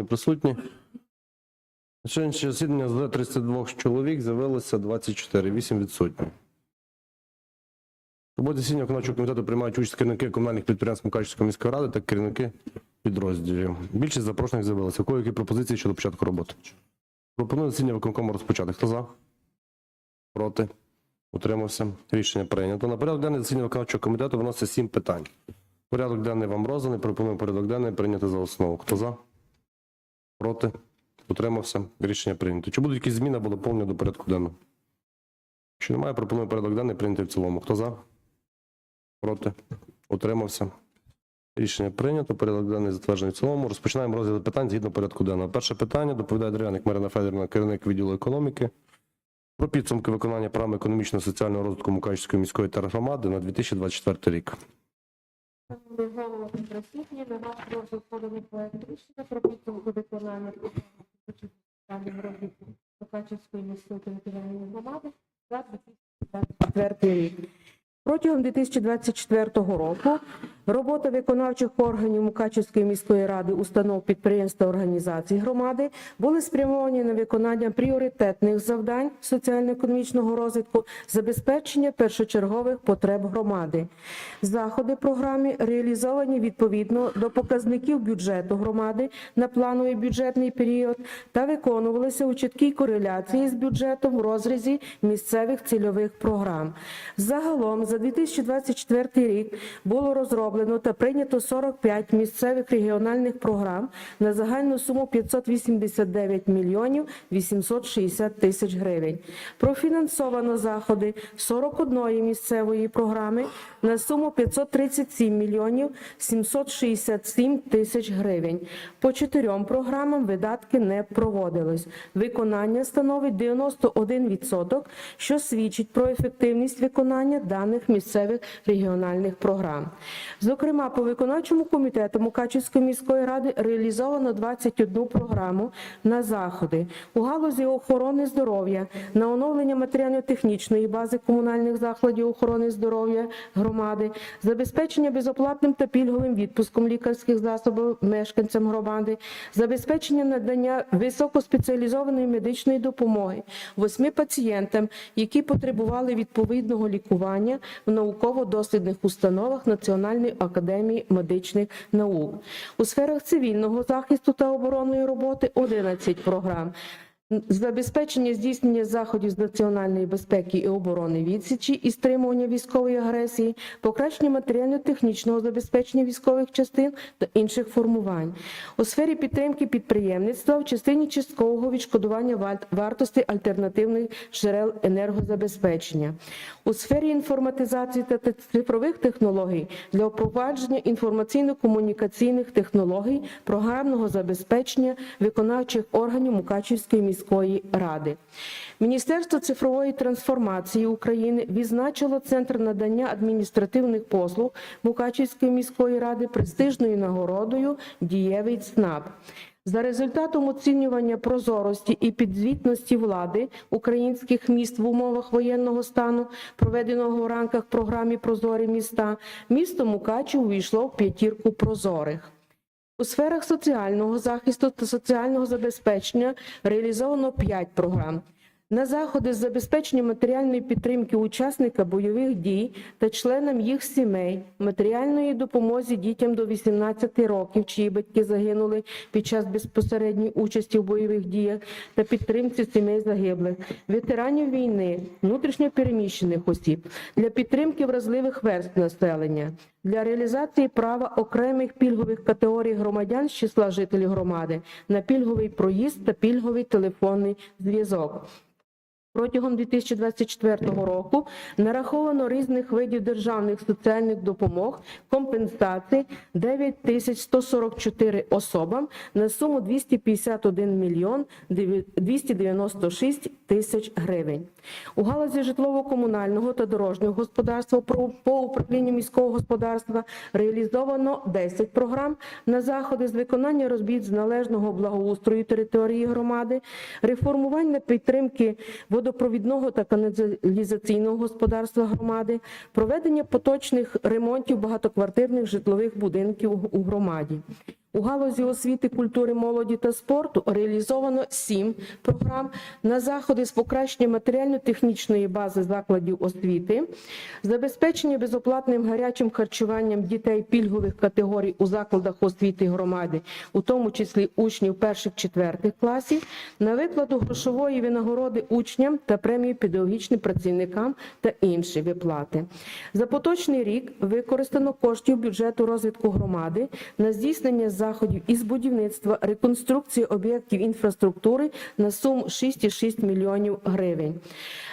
зареєстровані присутні. Сьогоднішнє засідання з 32 чоловік з'явилося 24, 8 відсутні. Роботі засідання виконавчого комітету приймають участь керівники комунальних підприємств Мукачівської міської ради та керівники підрозділів. Більшість запрошених з'явилися. У кого які пропозиції щодо початку роботи? Пропоную засідання виконкому розпочати. Хто за? Проти? Утримався. Рішення прийнято. На порядок денний засідання виконавчого комітету виноситься сім питань. Порядок денний вам розданий. Пропоную порядок денний прийняти за основу. Хто за? Проти? Утримався. Рішення прийнято. Чи будуть якісь зміни або доповнення до порядку денного? Якщо немає, пропоную порядок денний прийняти в цілому. Хто за? Проти? Утримався. Рішення прийнято. Порядок денний затверджений в цілому. Розпочинаємо розгляд питань згідно порядку денного. Перше питання доповідає Дерев'яник Марина Федорівна, керівник відділу економіки. Про підсумки виконання програми економічно-соціального розвитку Мукачівської міської тергромади на 2024 рік. Та присутні, на ваш розгляд поданий рішення про підсумку виконання соціального розвитку Мукачівської міської територіальної громади за 2024 рік. Протягом 2024 року робота виконавчих органів Мукачівської міської ради, установ, підприємств та організацій громади були спрямовані на виконання пріоритетних завдань соціально-економічного розвитку, забезпечення першочергових потреб громади. Заходи програми реалізовані відповідно до показників бюджету громади на плановий бюджетний період та виконувалися у чіткій кореляції з бюджетом в розрізі місцевих цільових програм. Загалом за 2024 рік було розроблено та прийнято 45 місцевих регіональних програм на загальну суму 589 мільйонів 860 тисяч гривень. Профінансовано заходи 41 місцевої програми на суму 537 мільйонів 767 тисяч гривень. По чотирьом програмам видатки не проводилось. Виконання становить 91%, що свідчить про ефективність виконання даних місцевих регіональних програм. Зокрема, по виконавчому комітету Мукачівської міської ради реалізовано 21 програму на заходи у галузі охорони здоров'я, на оновлення матеріально-технічної бази комунальних закладів охорони здоров'я громади, забезпечення безоплатним та пільговим відпуском лікарських засобів мешканцям громади, забезпечення надання високоспеціалізованої медичної допомоги восьми пацієнтам, які потребували відповідного лікування в науково-дослідних установах Національної академії медичних наук. У сферах цивільного захисту та оборонної роботи 11 програм. Забезпечення здійснення заходів з національної безпеки і оборони відсічі і стримування військової агресії, покращення матеріально-технічного забезпечення військових частин та інших формувань. У сфері підтримки підприємництва в частині часткового відшкодування вартості альтернативних джерел енергозабезпечення. У сфері інформатизації та цифрових технологій для впровадження інформаційно-комунікаційних технологій, програмного забезпечення виконавчих органів Мукачівської міської ради. Міністерство цифрової трансформації України відзначило Центр надання адміністративних послуг Мукачівської міської ради престижною нагородою Дієвий ЦНАП. За результатом оцінювання прозорості і підзвітності влади українських міст в умовах воєнного стану, проведеного в рамках програми Прозорі міста, місто Мукачів увійшло в п'ятірку прозорих. У сферах соціального захисту та соціального забезпечення реалізовано 5 програм. На заходи з забезпечення матеріальної підтримки учасника бойових дій та членам їх сімей, матеріальної допомоги дітям до 18 років, чиї батьки загинули під час безпосередньої участі в бойових діях та підтримці сімей загиблих, ветеранів війни, внутрішньопереміщених осіб, для підтримки вразливих верств населення, для реалізації права окремих пільгових категорій громадян з числа жителів громади на пільговий проїзд та пільговий телефонний зв'язок. Протягом 2024 року нараховано різних видів державних соціальних допомог, компенсацій 9144 особам на суму 251 мільйон 296 тисяч гривень. У галузі житлово-комунального та дорожнього господарства по управлінню міського господарства реалізовано 10 програм на заходи з виконання робіт з належного благоустрою території громади, реформування підтримки водопровідного та каналізаційного господарства громади, проведення поточних ремонтів багатоквартирних житлових будинків у громаді. У галузі освіти, культури, молоді та спорту реалізовано сім програм на заходи з покращення матеріально-технічної бази закладів освіти, забезпечення безоплатним гарячим харчуванням дітей пільгових категорій у закладах освіти громади, у тому числі учнів перших-четвертих класів, на виплату грошової винагороди учням та премії педагогічним працівникам та інші виплати. За поточний рік використано коштів бюджету розвитку громади на здійснення заходів із будівництва, реконструкції об'єктів інфраструктури на суму 6,6 мільйонів гривень.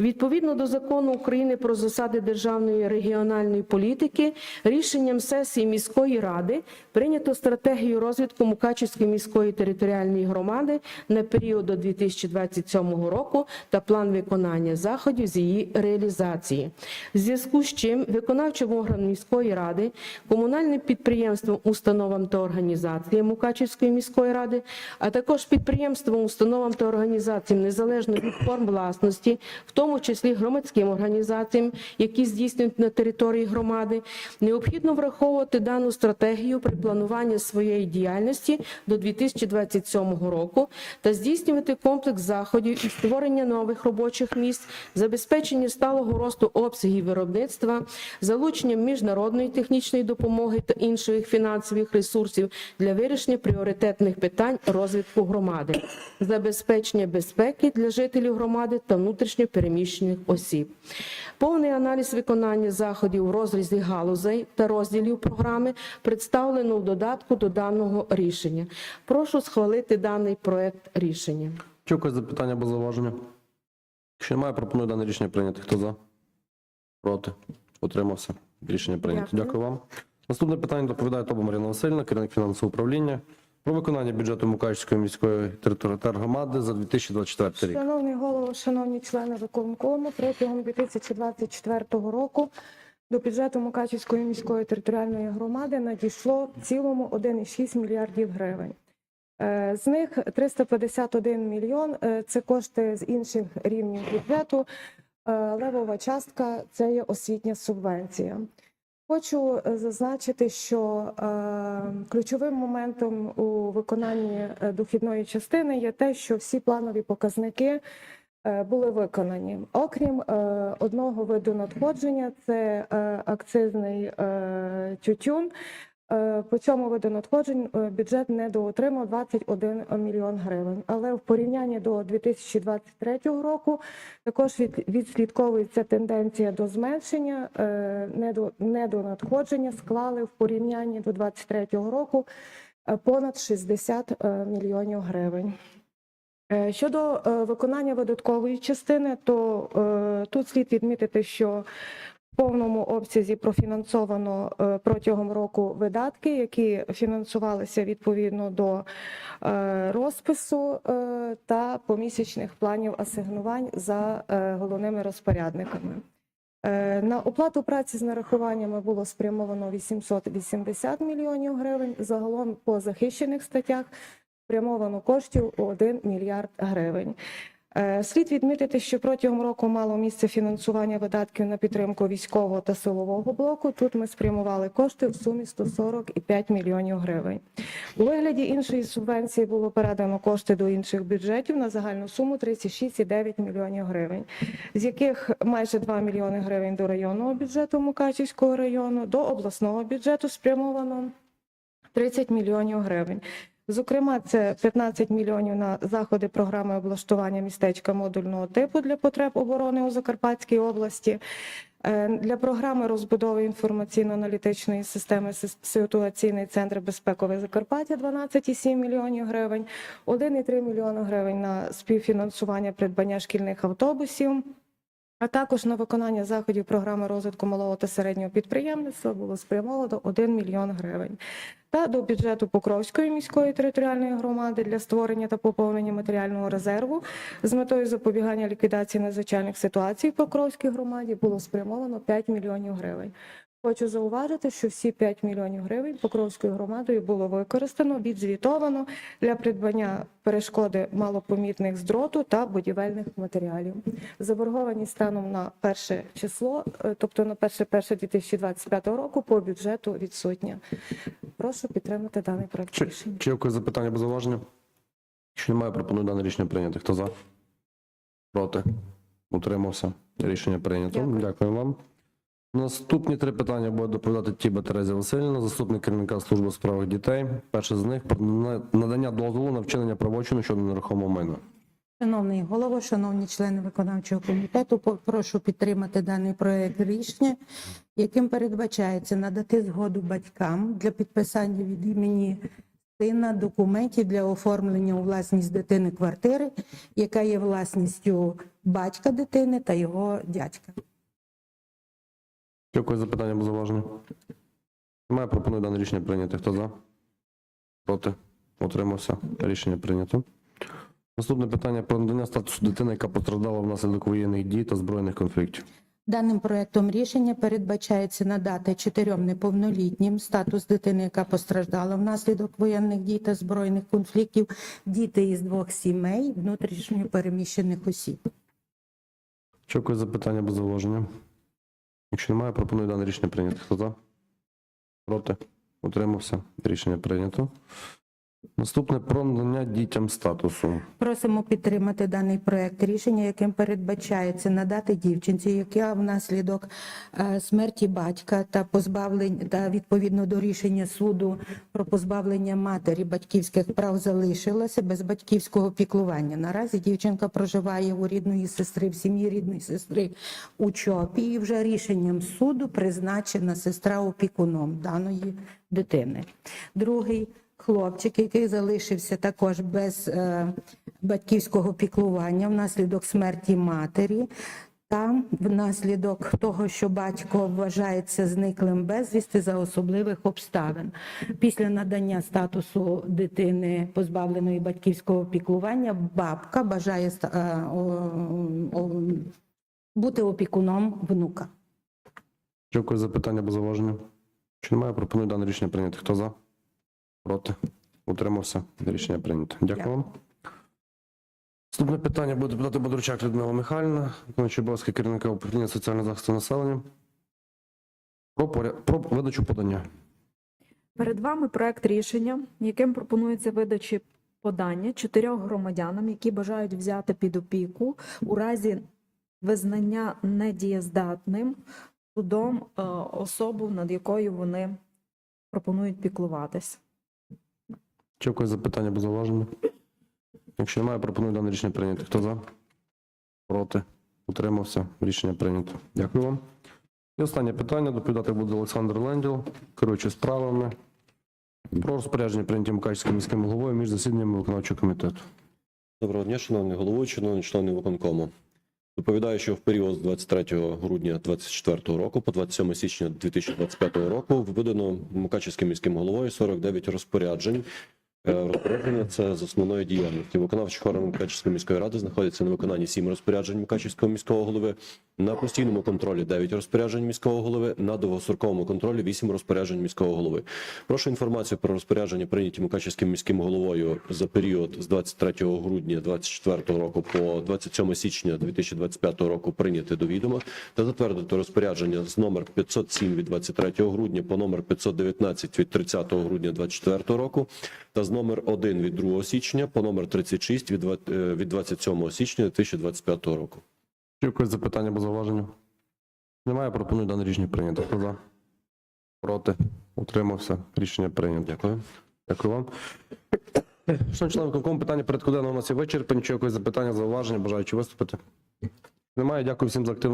Відповідно до закону України про засади державної регіональної політики, рішенням сесії міської ради прийнято стратегію розвитку Мукачівської міської територіальної громади на період до 2027 року та план виконання заходів з її реалізації. В зв'язку з чим виконавчим органом міської ради, комунальним підприємством, установам та організаціям Мукачівської міської ради, а також підприємствам, установам та організаціям незалежно від форм власності, в тому числі громадським організаціям, які здійснюють на території громади, необхідно враховувати дану стратегію при плануванні своєї діяльності до 2027 року та здійснювати комплекс заходів і створення нових робочих місць, забезпечення сталого росту обсягів виробництва, залучення міжнародної технічної допомоги та інших фінансових ресурсів для вирішення пріоритетних питань розвитку громади, забезпечення безпеки для жителів громади та внутрішньо переміщених осіб. Повний аналіз виконання заходів в розрізі галузей та розділів програми представлено в додатку до даного рішення. Прошу схвалити даний проект рішення. Чи якось запитання або зауваження? Якщо немає, пропоную дане рішення прийняти. Хто за? Проти? Утримався? Рішення прийнято. Дякую. Дякую вам. Наступне питання доповідає Тоба Марина Васильівна, керівник фінансового управління про виконання бюджету Мукачівської міської територіальної громади за 2024 рік. Шановний голово, шановні члени виконкому, протягом 2024 року до бюджету Мукачівської міської територіальної громади надійшло в цілому 1,6 мільярдів гривень. Е, З них 351 мільйон е, це кошти з інших рівнів бюджету. Е, Левова частка це є освітня субвенція. Хочу е, зазначити, що е, ключовим моментом у виконанні е, дохідної частини є те, що всі планові показники були виконані. Окрім одного виду надходження, це акцизний тютюн. Е, По цьому виду надходжень е, бюджет недоотримав 21 мільйон гривень. Але в порівнянні до 2023 року також відслідковується тенденція до зменшення. Е, Недонадходження склали в порівнянні до 2023 року понад 60 е, мільйонів гривень. Щодо виконання видаткової частини, то тут слід відмітити, що повному обсязі профінансовано е, протягом року видатки, які фінансувалися відповідно до е, розпису е, та помісячних планів асигнувань за головними розпорядниками. На оплату праці з нарахуваннями було спрямовано 880 мільйонів гривень. Загалом по захищених статтях спрямовано коштів у 1 мільярд гривень. Е, Слід відмітити, що протягом року мало місце фінансування видатків на підтримку військового та силового блоку. Тут ми спрямували кошти в сумі 145 мільйонів гривень. У вигляді іншої субвенції було передано кошти до інших бюджетів на загальну суму 36,9 мільйонів гривень, з яких майже 2 мільйони гривень до районного бюджету Мукачівського району, до обласного бюджету спрямовано 30 мільйонів гривень. Зокрема, це 15 мільйонів на заходи програми облаштування містечка модульного типу для потреб оборони у Закарпатській області. Е, Для програми розбудови інформаційно-аналітичної системи сис- ситуаційний центр безпекове Закарпаття 12,7 мільйонів гривень, 1,3 мільйона гривень на співфінансування придбання шкільних автобусів. А також на виконання заходів програми розвитку малого та середнього підприємництва було спрямовано 1 мільйон гривень. Та до бюджету Покровської міської територіальної громади для створення та поповнення матеріального резерву з метою запобігання ліквідації надзвичайних ситуацій в Покровській громаді було спрямовано 5 мільйонів гривень. Хочу зауважити, що всі 5 мільйонів гривень Покровською громадою було використано, відзвітовано для придбання перешкоди малопомітних з дроту та будівельних матеріалів. Заборгованість станом на перше число, е, тобто на 1.1.2025 року по бюджету відсутня. Прошу підтримати даний проект Чи, рішення. чи якось запитання або зауваження? Якщо немає, пропоную дане рішення прийняти. Хто за? Проти? Утримався. Рішення прийнято. Дякую. Дякую вам. Наступні три питання буде доповідати Тіба Терезія Васильівна, заступник керівника служби у дітей. Перше з них про надання дозволу на вчинення правочину щодо нерухомого майна. Шановний голово, шановні члени виконавчого комітету, прошу підтримати даний проект рішення, яким передбачається надати згоду батькам для підписання від імені сина документів для оформлення у власність дитини квартири, яка є власністю батька дитини та його дядька. Якось запитання або зауваження? Немає, пропоную дане рішення прийняти. Хто за? Проти? Утримався. Рішення прийнято. Наступне питання про надання статусу дитини, яка постраждала внаслідок воєнних дій та збройних конфліктів. Даним проектом рішення передбачається надати чотирьом неповнолітнім статус дитини, яка постраждала внаслідок воєнних дій та збройних конфліктів, діти із двох сімей внутрішньо переміщених осіб. Якось запитання або зауваження? Якщо немає, пропоную дане рішення прийняти. Хто за? Проти? Утримався. Рішення прийнято. Наступне про надання дітям статусу. Просимо підтримати даний проект рішення, яким передбачається надати дівчинці, яка внаслідок е, смерті батька та позбавлення та відповідно до рішення суду про позбавлення матері батьківських прав залишилася без батьківського піклування. Наразі дівчинка проживає у рідної сестри в сім'ї рідної сестри у ЧОПі, і вже рішенням суду призначена сестра опікуном даної дитини. Другий хлопчик, який залишився також без е, батьківського піклування внаслідок смерті матері. Та внаслідок того, що батько вважається зниклим безвісти за особливих обставин. Після надання статусу дитини, позбавленої батьківського піклування, бабка бажає е, бути опікуном внука. Чи якось запитання або зауваження? Чи немає, пропоную дане рішення прийняти. Хто за? Проти? Утримався. Рішення прийнято. Дякую вам. Наступне питання буде депутати Бодручак Людмила Михайлівна, виконуючий обов'язки керівника управління соціального захисту населення. Про, про видачу подання. Перед вами проект рішення, яким пропонується видачі подання чотирьох громадянам, які бажають взяти під опіку у разі визнання недієздатним судом е, особу, над якою вони пропонують піклуватись. Чи якось запитання або зауваження? Якщо немає, пропоную дане рішення прийняти. Хто за? Проти? Утримався. Рішення прийнято. Дякую вам. І останнє питання. Доповідати буде Олександр Ленділ, керуючий справами про розпорядження прийняті Мукачівським міським головою між засіданнями виконавчого комітету. Доброго дня, шановний головуючий, шановні члени виконкому. Доповідаю, що в період з 23 грудня 2024 року по 27 січня 2025 року видано Мукачівським міським головою 49 розпоряджень. Е, Розпорядження це з основної діяльності. Виконавчих органів Мукачівської міської ради знаходиться на виконанні 7 розпоряджень Мукачівського міського голови, на постійному контролі 9 розпоряджень міського голови, на довгостроковому контролі 8 розпоряджень міського голови. Прошу інформацію про розпорядження, прийняті Мукачівським міським головою за період з 23 грудня 2024 року по 27 січня 2025 року прийняти до відома та затвердити розпорядження з номер 507 від 23 грудня по номер 519 від 30 грудня 2024 року та з номер 1 від 2 січня по номер 36 від е, від 27 січня 2025 року. Чи якось запитання або зауваження? Немає, пропоную дане рішення прийняти. Хто за? Проти? Утримався. Рішення прийнято. Дякую. Дякую вам. Шановні члени виконкому, питання порядку денного у нас є вичерпані. Чи якось запитання, зауваження, бажаючи виступити? Немає. Дякую всім за активну.